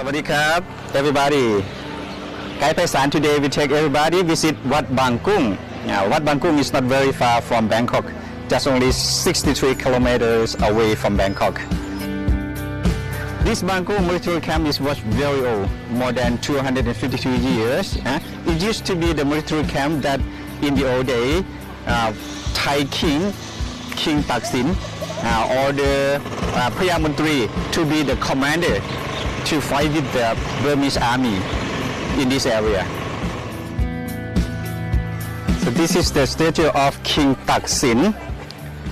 Sawadee everybody. Kai Paisan, today we take everybody visit Wat Bangkung. Now, Wat Bangkung is not very far from Bangkok, just only 63 kilometers away from Bangkok. This Bangkok military camp is was very old, more than 252 years. Eh? It used to be the military camp that in the old day, uh, Thai king, King Taksin, uh, or uh, Priyamuntri to be the commander to fight with the Burmese army in this area. So this is the statue of King Taksin.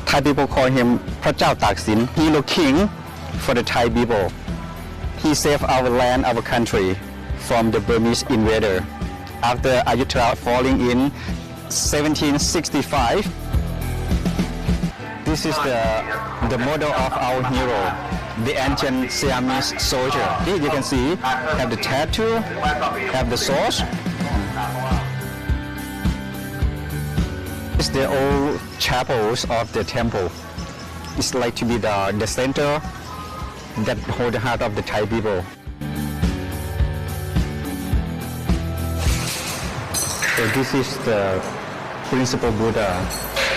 Thai people call him Prajao Taksin, was King for the Thai people. He saved our land, our country from the Burmese invader. After Ayutthaya falling in 1765, this is the, the model of our hero, the ancient Siamese soldier. Here you can see, have the tattoo, have the sword. It's the old chapels of the temple. It's like to be the, the center that hold the heart of the Thai people. So this is the principal Buddha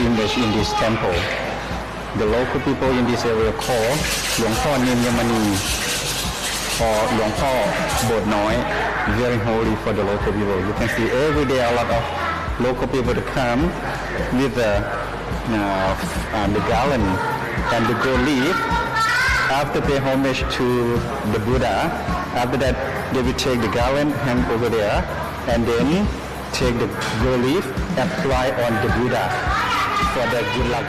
image in this temple The local people in this area call หลวงพ่อนิมยมณี or หลวงพ่อโบสถ์น้อย very holy for the local people. You can see every day a lot of local people to come with the, uh, uh, the garland and the gold leaf after pay homage to the Buddha, after that they will take the garland hang over there and then take the gold leaf apply on the Buddha for the good luck